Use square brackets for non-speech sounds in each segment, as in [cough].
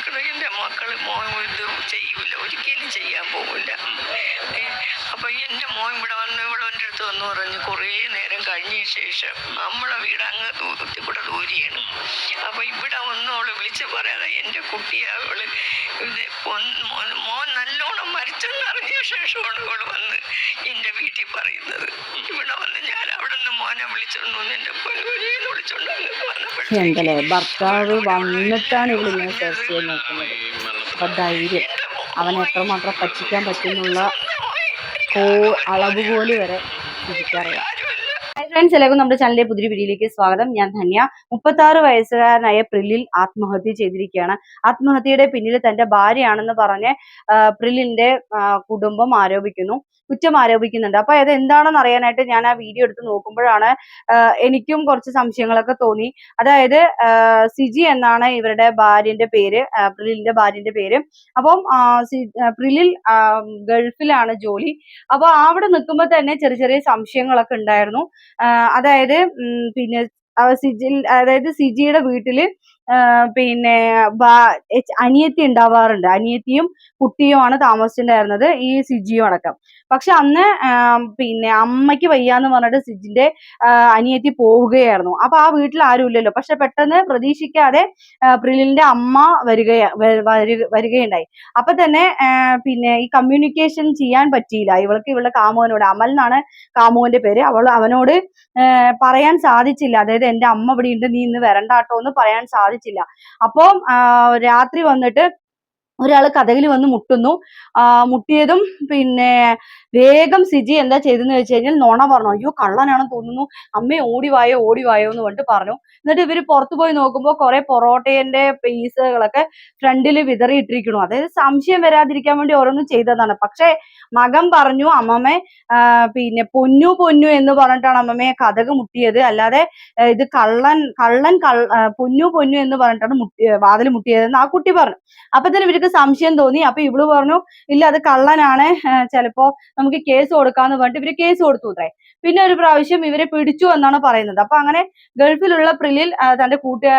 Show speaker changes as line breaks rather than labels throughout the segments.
കൊടുക്കണം എന്റെ മക്കൾ മോൻ ഇത് ചെയ്യൂല. ഒരിക്കലും ചെയ്യാൻ പോകില്ല അപ്പൊ എന്റെ മോൻ ഇവിടെ വന്ന് ഇവിടെ എന്റെ അടുത്ത് വന്ന് പറഞ്ഞ് കുറേ നേരം കഴിഞ്ഞ ശേഷം നമ്മളെ വീട് അങ്ങ് ദൂരത്തിൽ കൂടെ ദൂരെയാണ് അപ്പൊ ഇവിടെ ഒന്നും അവൾ വിളിച്ച് പറയാതെ എന്റെ കുട്ടിയെ അവൾ ഇത് മോൻ നല്ലോണം മരിച്ചെന്ന് അറിഞ്ഞ ശേഷമാണ് ഇവൾ വന്ന് എന്റെ വീട്ടിൽ പറയുന്നത്. ഇവിടെ വന്ന് ഞാൻ അവിടെ നിന്ന് മോനെ വിളിച്ചോണ്ട് വന്ന് എന്റെ പൊന്നുരീന്ന് വിളിച്ചോണ്ട് വന്ന്
ഭർത്താവ് വന്നിട്ടാണ് ഇവളിങ്ങനെ സെർച്ച് ചെയ്യാൻ നോക്കുന്നത്? അപ്പൊ ധൈര്യം. അവനെ എത്രമാത്രം പറ്റിക്കാൻ പറ്റുന്നുള്ള കോ അളവ് പോലെ വരെ തിരിച്ചറിയാം. ഫ്രണ്ട്സ് എല്ലാവർക്കും നമ്മുടെ ചാനലിലെ പുതിയ വീഡിയോയിലേക്ക് സ്വാഗതം. ഞാൻ ധന്യ. മുപ്പത്തി ആറ് വയസ്സുകാരനായ പ്രില്ലിൽ ആത്മഹത്യ ചെയ്തിരിക്കുകയാണ്. ആത്മഹത്യയുടെ പിന്നിൽ തന്റെ ഭാര്യയാണെന്ന് പറഞ്ഞ് പ്രില്ലിന്റെ കുടുംബം ആരോപിക്കുന്നു. കുറ്റം ആരോപിക്കുന്നുണ്ട്. അപ്പൊ അത് എന്താണെന്ന് അറിയാനായിട്ട് ഞാൻ ആ വീഡിയോ എടുത്ത് നോക്കുമ്പോഴാണ് എനിക്കും കുറച്ച് സംശയങ്ങളൊക്കെ തോന്നി. അതായത് സിജി എന്നാണ് ഇവരുടെ ഭാര്യന്റെ പേര് ആ, പ്രിലിന്റെ ഭാര്യന്റെ പേര്. അപ്പം പ്രില്ലിൽ ഗൾഫിലാണ് ജോലി. അപ്പൊ അവിടെ നിൽക്കുമ്പോൾ തന്നെ ചെറിയ ചെറിയ സംശയങ്ങളൊക്കെ ഉണ്ടായിരുന്നു. അതായത് പിന്നെ സിജിൽ അതായത് സിജിയുടെ വീട്ടിൽ ആഹ് പിന്നെ അനിയത്തി ഉണ്ടാവാറുണ്ട്. അനിയത്തിയും കുട്ടിയുമാണ് താമസിച്ചിട്ടുണ്ടായിരുന്നത് ഈ സിജിയും അടക്കം. പക്ഷെ അന്ന് പിന്നെ അമ്മയ്ക്ക് വയ്യാന്ന് പറഞ്ഞിട്ട് സിജിന്റെ അനിയത്തി പോവുകയായിരുന്നു. അപ്പൊ ആ വീട്ടിൽ ആരും ഇല്ലല്ലോ. പക്ഷെ പെട്ടെന്ന് പ്രതീക്ഷിക്കാതെ പ്രിലിന്റെ അമ്മ വരിക- വരികയുണ്ടായി. അപ്പൊ തന്നെ പിന്നെ ഈ കമ്മ്യൂണിക്കേഷൻ ചെയ്യാൻ പറ്റിയില്ല. ഇവൾക്ക് ഇവളുടെ കാമുകനോട് അമൽ എന്നാണ് കാമുവിന്റെ പേര്. അവൾ അവനോട് പറയാൻ സാധിച്ചില്ല. അതായത് എന്റെ അമ്മ ഇവിടെ ഉണ്ട് നീ ഇന്ന് വരണ്ടാട്ടോ എന്ന് പറയാൻ സാധിച്ചില്ല അപ്പം രാത്രി വന്നിട്ട് ഒരാൾ കഥകിൽ വന്ന് മുട്ടുന്നു. മുട്ടിയതും പിന്നെ വേഗം സിജി എന്താ ചെയ്തെന്ന് വെച്ച് കഴിഞ്ഞാൽ നോണ പറഞ്ഞു അയ്യോ കള്ളനാണെന്ന് തോന്നുന്നു. അമ്മ ഓടിവായോ ഓടിവായോ എന്ന് പറഞ്ഞിട്ട് പറഞ്ഞു. എന്നിട്ട് ഇവർ പുറത്തു പോയി നോക്കുമ്പോൾ കുറെ പൊറോട്ടേന്റെ പീസുകളൊക്കെ ഫ്രണ്ടിൽ വിതറിയിട്ടിരിക്കണു അതായത് സംശയം വരാതിരിക്കാൻ വേണ്ടി ഓരോന്നും ചെയ്തതാണ്. പക്ഷെ മകൻ പറഞ്ഞു അമ്മമ്മേ പിന്നെ പൊന്നു പൊന്നു എന്ന് പറഞ്ഞിട്ടാണ് അമ്മമ്മയെ കഥക് മുട്ടിയത്. അല്ലാതെ ഇത് കള്ളൻ കള്ളൻ കള്ള പൊന്നു പൊന്നു എന്ന് പറഞ്ഞിട്ടാണ് മുട്ടി വാതിൽ മുട്ടിയതെന്ന് ആ കുട്ടി പറഞ്ഞു. അപ്പൊ തന്നെ ഇവർക്ക് സംശയം തോന്നി. അപ്പൊ ഇവൾ പറഞ്ഞു ഇല്ല അത് കള്ളനാണ്. ചിലപ്പോ നമുക്ക് കേസ് കൊടുക്കാന്ന് പറഞ്ഞിട്ട് ഇവർ കേസ് കൊടുത്തു അത്രേ പിന്നെ ഒരു പ്രാവശ്യം ഇവരെ പിടിച്ചു എന്നാണ് പറയുന്നത്. അപ്പൊ അങ്ങനെ ഗൾഫിലുള്ള പ്രിലിൽ തന്റെ കൂട്ടുകാ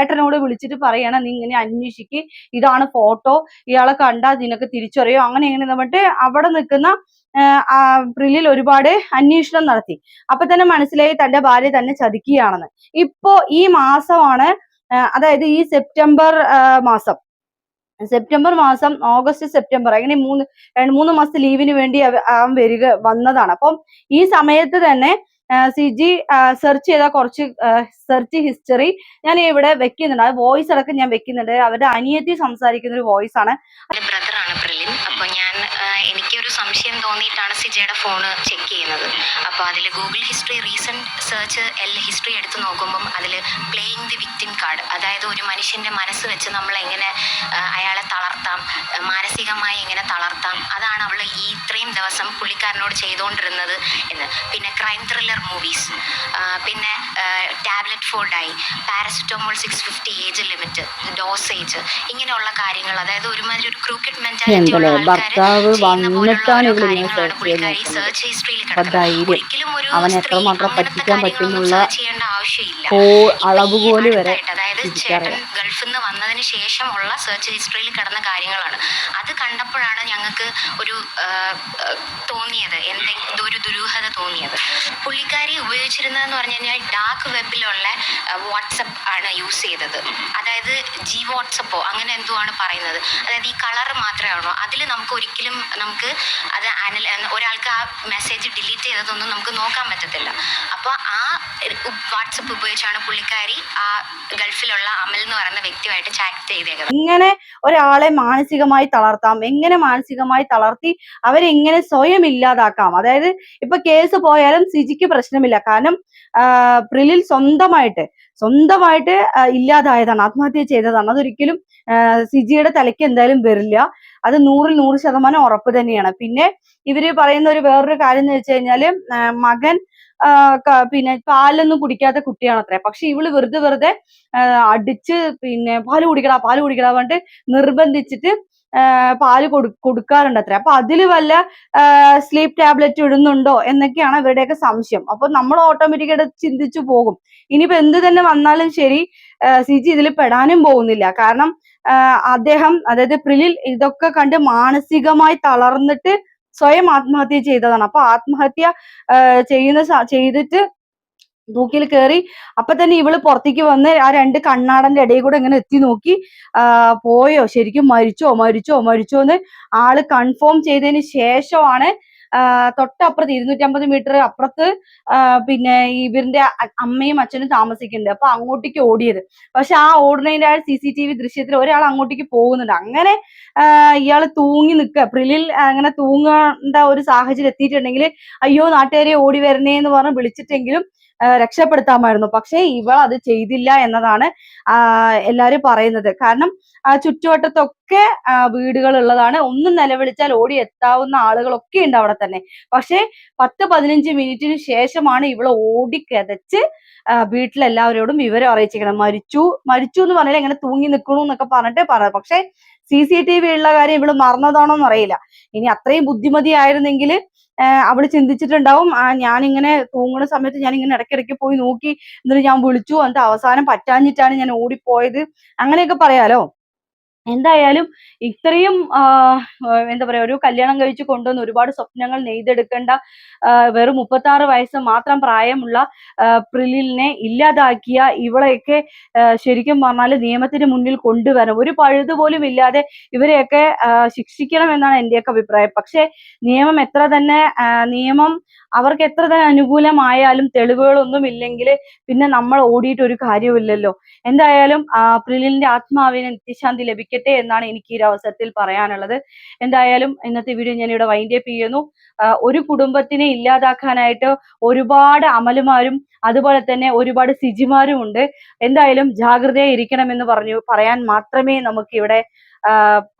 ഏട്ടനോട് വിളിച്ചിട്ട് പറയണം നീ ഇങ്ങനെ അന്വേഷിക്ക്. ഇതാണ് ഫോട്ടോ. ഇയാളെ കണ്ടാൽ നിനക്ക് തിരിച്ചറിയോ? അങ്ങനെ ഇങ്ങനെ എന്നിട്ട് അവിടെ നിൽക്കുന്ന പ്രിലിൽ ഒരുപാട് അന്വേഷണം നടത്തി. അപ്പൊ തന്നെ മനസ്സിലായി തന്റെ ഭാര്യ തന്നെ ചതിക്കുകയാണെന്ന്. ഇപ്പോ ഈ മാസമാണ് അതായത് ഈ സെപ്റ്റംബർ മാസം. സെപ്റ്റംബർ മാസം ഓഗസ്റ്റ് സെപ്റ്റംബർ അങ്ങനെ മൂന്ന് രണ്ട് മൂന്ന് മാസത്തെ ലീവിന് വേണ്ടി അവ- അവൻ വരിക വന്നതാണ്. അപ്പം ഈ സമയത്ത് തന്നെ സി ജി സെർച്ച് ചെയ്ത കുറച്ച് സെർച്ച് ഹിസ്റ്ററി ഞാൻ ഇവിടെ വെക്കുന്നുണ്ട്. വോയിസ് അടക്കം ഞാൻ വെക്കുന്നുണ്ട്. അവരുടെ അനിയത്തി സംസാരിക്കുന്ന ഒരു വോയിസ് ആണ്.
എന്റെ അപ്പൊ ഞാൻ എനിക്ക് എനിക്കൊരു സംശയം തോന്നിയിട്ടാണ് സിജയുടെ ഫോണ് ചെക്ക് ചെയ്യുന്നത്. അപ്പോൾ അതിൽ ഗൂഗിൾ ഹിസ്റ്ററി റീസെന്റ് സെർച്ച് എൽ ഹിസ്റ്ററി എടുത്ത് നോക്കുമ്പം അതിൽ പ്ലേയിങ് ദി വിക്ടിം കാർഡ് അതായത് ഒരു മനുഷ്യന്റെ മനസ്സ് വെച്ച് നമ്മൾ എങ്ങനെ അയാളെ തളർത്താം മാനസികമായി എങ്ങനെ തളർത്താം അതാണ് ദിവസം പുള്ളിക്കാരനോട് ചെയ്തുകൊണ്ടിരുന്നത് എന്ന്. പിന്നെ ക്രൈം ത്രില്ലർ മൂവീസ് പിന്നെ tablet ഫോൾഡായി paracetamol six fifty age limit dosage ഇങ്ങനെയുള്ള കാര്യങ്ങൾ അതായത് ഒരുമാതിരി ഒരു ക്രൂക്കറ്റ് മെന്റാലിറ്റി ഉള്ള
എന്തല്ലേ
ആൾക്കാർ ചെയ്യുന്ന പോലുള്ള
വന്നിട്ടാണ്
ഓരോ
ഇവളിങ്ങനെ
കാര്യങ്ങളാണ് പുള്ളിക്കാരി സെർച്ച് ഹിസ്റ്ററിയിൽ
അപ്പൊ
കിടക്കുന്നത്.
ധൈര്യം
ഒരിക്കലും ഒരു
അവൻ എത്രമാത്രം പറ്റിക്കാൻ പറ്റുന്നുള്ള അളവ് പോലെ വരെ
അതായത് ചേട്ടൻ ഗൾഫിൽ നിന്ന് വന്നതിന് ശേഷമുള്ള സെർച്ച് ഹിസ്റ്ററിയിൽ കിടന്ന കാര്യങ്ങളാണ്. അത് കണ്ടപ്പോഴാണ് ഞങ്ങൾക്ക് ഒരു ആ, ആ, തോന്നിയത്? എന്തെങ്കിലും ഒരു ദുരൂഹത തോന്നിയത്? പുള്ളിക്കാരി ഉപയോഗിച്ചിരുന്നതെന്ന് പറഞ്ഞു കഴിഞ്ഞാൽ ഡാർക്ക് വെബിലുള്ള വാട്സപ്പ് ആണ് യൂസ് ചെയ്തത്. അതായത് ജി വാട്സപ്പോ അങ്ങനെ എന്തോ ആണ് പറയുന്നത്? അതായത് ഈ കളർ മാത്രമേ ഉള്ളൂ അതിൽ നമുക്ക് ഒരിക്കലും നമുക്ക് അത് അനൽ ഒരാൾക്ക് ആ മെസ്സേജ് ഡിലീറ്റ് ചെയ്തതൊന്നും നമുക്ക് നോക്കാൻ പറ്റത്തില്ല. അപ്പോൾ ആ വാട്സപ്പ് ഉപയോഗിച്ചാണ് പുള്ളിക്കാരി ആ ഗൾഫിലുള്ള അമൽ എന്ന് പറയുന്ന വ്യക്തിയുമായിട്ട് ചാറ്റ് ചെയ്തേക്കുന്നത്.
ഇങ്ങനെ ഒരാളെ മാനസികമായി തളർത്താം എങ്ങനെ മാനസികമായി തളർത്തി അവരെങ്ങനെ സ്വയം ഇല്ലാതാക്കാം. അതായത് ഇപ്പൊ കേസ് പോയാലും സിജിക്ക് പ്രശ്നമില്ല. കാരണം പ്രിലിൽ സ്വന്തമായിട്ട് സ്വന്തമായിട്ട് ഇല്ലാതായതാണ്. ആത്മഹത്യ ചെയ്തതാണ്. അതൊരിക്കലും സിജിയുടെ തലയ്ക്ക് എന്തായാലും വരില്ല. അത് നൂറിൽ നൂറ് ശതമാനം ഉറപ്പ് തന്നെയാണ്. പിന്നെ ഇവർ പറയുന്ന ഒരു വേറൊരു കാര്യം എന്ന് വെച്ച് കഴിഞ്ഞാൽ മകൻ പിന്നെ പാലൊന്നും കുടിക്കാത്ത കുട്ടിയാണത്രേ. പക്ഷെ ഇവൾ വെറുതെ വെറുതെ അടിച്ച് പിന്നെ പാൽ കുടിക്കടാ പാൽ കുടിക്കടാ പറഞ്ഞിട്ട് നിർബന്ധിച്ചിട്ട് പാൽ കൊടു കൊടുക്കാറുണ്ട് അത്ര അപ്പൊ അതിൽ വല്ല സ്ലീപ്പ് ടാബ്ലറ്റ് ഇടുന്നുണ്ടോ എന്നൊക്കെയാണ് ഇവരുടെയൊക്കെ സംശയം. അപ്പൊ നമ്മൾ ഓട്ടോമാറ്റിക്കായിട്ട് ചിന്തിച്ചു പോകും. ഇനിയിപ്പോ എന്ത് തന്നെ വന്നാലും ശരി സിജി ഇതിൽ പെടാനും പോകുന്നില്ല. കാരണം അദ്ദേഹം അതായത് പ്രിലിൽ ഇതൊക്കെ കണ്ട് മാനസികമായി തളർന്നിട്ട് സ്വയം ആത്മഹത്യ ചെയ്തതാണ്. അപ്പൊ ആത്മഹത്യ ചെയ്യുന്ന ചെയ്തിട്ട് തൂക്കിൽ കയറി അപ്പൊ തന്നെ ഇവൾ പുറത്തേക്ക് വന്ന് ആ രണ്ട് കണ്ണാടന്റെ ഇടയിൽ കൂടെ ഇങ്ങനെ എത്തി നോക്കി. പോയോ? ശരിക്കും മരിച്ചോ? മരിച്ചോ? മരിച്ചോ എന്ന് ആൾ കൺഫേം ചെയ്തതിന് ശേഷമാണ് തൊട്ടപ്പുറത്ത് ഇരുന്നൂറ്റമ്പത് മീറ്റർ അപ്പുറത്ത് പിന്നെ ഇവരിന്റെ അമ്മയും അച്ഛനും താമസിക്കുന്നുണ്ട്. അപ്പൊ അങ്ങോട്ടേക്ക് ഓടിയത്. പക്ഷെ ആ ഓടുന്നതിന്റെ ആ സി സി ടി വി ദൃശ്യത്തിൽ ഒരാൾ അങ്ങോട്ടേക്ക് പോകുന്നുണ്ട്. അങ്ങനെ ഇയാൾ തൂങ്ങി നിൽക്കുക. പ്രിലിൽ അങ്ങനെ തൂങ്ങേണ്ട ഒരു സാഹചര്യം എത്തിയിട്ടുണ്ടെങ്കിൽ അയ്യോ നാട്ടുകാരെ ഓടി വരണേ എന്ന് പറഞ്ഞ് വിളിച്ചിട്ടെങ്കിലും രക്ഷപ്പെടുത്താമായിരുന്നു. പക്ഷേ ഇവൾ അത് ചെയ്തില്ല എന്നതാണ് ആ, എല്ലാരും പറയുന്നത്. കാരണം ചുറ്റുവട്ടത്തൊക്കെ വീടുകൾ ഉള്ളതാണ്. ഒന്നും നിലവിളിച്ചാൽ ഓടി എത്താവുന്ന ആളുകളൊക്കെ ഉണ്ട് അവിടെ തന്നെ. പക്ഷേ പത്ത് പതിനഞ്ച് മിനിറ്റിന് ശേഷമാണ് ഇവൾ ഓടി കിതച്ച് ആ, വീട്ടിലെല്ലാവരോടും വിവരം അറിയിച്ചിരിക്കണം മരിച്ചു മരിച്ചു എന്ന് പറഞ്ഞാൽ എങ്ങനെ തൂങ്ങി നിൽക്കണു എന്നൊക്കെ പറഞ്ഞിട്ട് പറഞ്ഞു പക്ഷെ സി സി ടി വി ഉള്ള കാര്യം ഇവൾ മറന്നതാണോ എന്നറിയില്ല. ഇനി അത്രയും ബുദ്ധിമതി അവൾ ചിന്തിച്ചിട്ടുണ്ടാവും ഞാൻ ഇങ്ങനെ തൂങ്ങുന്ന സമയത്ത് ഞാൻ ഇങ്ങനെ ഇടയ്ക്കിടയ്ക്ക് പോയി നോക്കി എന്നിട്ട് ഞാൻ വിളിച്ചു എന്നിട്ട് അവസാനം പറ്റാഞ്ഞിട്ടാണ് ഞാൻ ഓടിപ്പോയത്. അങ്ങനെയൊക്കെ പറയാലോ? എന്തായാലും ഇത്രയും എന്താ പറയാ ഒരു കല്യാണം കഴിച്ച് കൊണ്ടുവന്ന് ഒരുപാട് സ്വപ്നങ്ങൾ നെയ്തെടുക്കേണ്ട വെറും മുപ്പത്തി ആറ് വയസ്സ് മാത്രം പ്രായമുള്ള പ്രിലിനെ ഇല്ലാതാക്കിയ ഇവളെയൊക്കെ ശരിക്കും പറഞ്ഞാൽ നിയമത്തിന് മുന്നിൽ കൊണ്ടുവരണം. ഒരു പഴുത് പോലും ഇല്ലാതെ ഇവരെയൊക്കെ ശിക്ഷിക്കണം എന്നാണ് എന്റെയൊക്കെ അഭിപ്രായം. പക്ഷെ നിയമം എത്ര തന്നെ നിയമം അവർക്ക് എത്ര തന്നെ അനുകൂലമായാലും തെളിവുകളൊന്നും ഇല്ലെങ്കിൽ പിന്നെ നമ്മൾ ഓടിയിട്ട് ഒരു കാര്യമില്ലല്ലോ എന്തായാലും ആ, പ്രിലിലിന്റെ ആത്മാവിന് നിത്യശാന്തി ലഭിക്കട്ടെ എന്നാണ് എനിക്ക് ഈ ഒരു അവസരത്തിൽ പറയാനുള്ളത്. എന്തായാലും ഇന്നത്തെ വീഡിയോ ഞാൻ ഇവിടെ വൈൻഡ് അപ്പ് ചെയ്യുന്നു ഒരു കുടുംബത്തിനെ ഇല്ലാതാക്കാനായിട്ട് ഒരുപാട് അമലുമാരും അതുപോലെ തന്നെ ഒരുപാട് സിജിമാരും ഉണ്ട്. എന്തായാലും ജാഗ്രതയായി ഇരിക്കണമെന്ന് പറഞ്ഞു പറയാൻ മാത്രമേ നമുക്ക് ഇവിടെ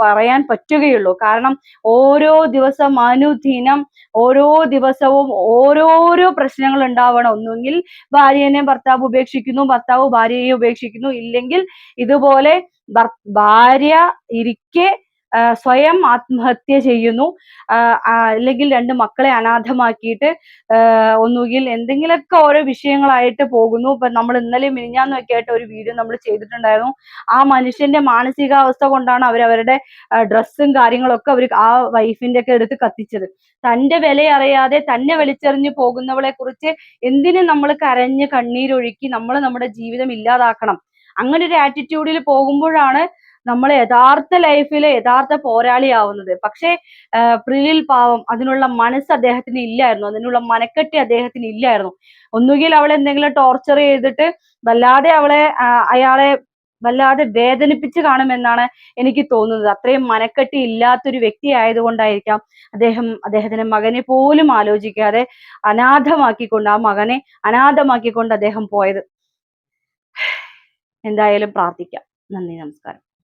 പറയാൻ പറ്റുകയുള്ളൂ. കാരണം ഓരോ ദിവസം അനുദിനം ഓരോ ദിവസവും ഓരോരോ പ്രശ്നങ്ങൾ ഉണ്ടാവണം. ഒന്നുകിൽ ഭാര്യനെ ഭർത്താവ് ഉപേക്ഷിക്കുന്നു ഭർത്താവ് ഭാര്യയെ ഉപേക്ഷിക്കുന്നു. ഇല്ലെങ്കിൽ ഇതുപോലെ ഭാര്യ ഇരിക്കെ സ്വയം ആത്മഹത്യ ചെയ്യുന്നു. അല്ലെങ്കിൽ രണ്ട് മക്കളെ അനാഥമാക്കിയിട്ട് ഒന്നുകിൽ എന്തെങ്കിലുമൊക്കെ ഓരോ വിഷയങ്ങളായിട്ട് പോകുന്നു. ഇപ്പൊ നമ്മൾ ഇന്നലെ മിനിഞ്ഞാന്നൊക്കെ ആയിട്ട് ഒരു വീഡിയോ നമ്മൾ ചെയ്തിട്ടുണ്ടായിരുന്നു. ആ മനുഷ്യന്റെ മാനസികാവസ്ഥ കൊണ്ടാണ് അവർ അവരുടെ ഡ്രസ്സും കാര്യങ്ങളൊക്കെ അവർ ആ വൈഫിന്റെ ഒക്കെ എടുത്ത് കത്തിച്ചത്. തന്റെ വില അറിയാതെ തന്നെ വലിച്ചെറിഞ്ഞു പോകുന്നവളെ കുറിച്ച് എന്തിനും നമ്മൾ കരഞ്ഞ് കണ്ണീരൊഴുക്കി നമ്മൾ നമ്മുടെ ജീവിതം ഇല്ലാതാക്കണം? അങ്ങനെ ഒരു ആറ്റിറ്റ്യൂഡിൽ പോകുമ്പോഴാണ് നമ്മൾ യഥാർത്ഥ ലൈഫിൽ യഥാർത്ഥ പോരാളിയാവുന്നത്. പക്ഷേ പ്രിയിൽ പാവം അതിനുള്ള മനസ്സ് അദ്ദേഹത്തിന് ഇല്ലായിരുന്നു. അതിനുള്ള മനക്കെട്ടി അദ്ദേഹത്തിന് ഇല്ലായിരുന്നു. ഒന്നുകിൽ അവളെ എന്തെങ്കിലും ടോർച്ചർ ചെയ്തിട്ട് വല്ലാതെ അവളെ അയാളെ വല്ലാതെ വേദനിപ്പിച്ച് കാണുമെന്നാണ് എനിക്ക് തോന്നുന്നത്. അത്രയും മനക്കെട്ടി ഇല്ലാത്തൊരു വ്യക്തി ആയതുകൊണ്ടായിരിക്കാം അദ്ദേഹം അദ്ദേഹത്തിന്റെ മകനെ പോലും ആലോചിക്കാതെ അനാഥമാക്കിക്കൊണ്ട് ആ മകനെ അനാഥമാക്കിക്കൊണ്ട് അദ്ദേഹം പോയത്. [sighs] എന്തായാലും പ്രാർത്ഥിക്കാം. നന്ദി നമസ്കാരം.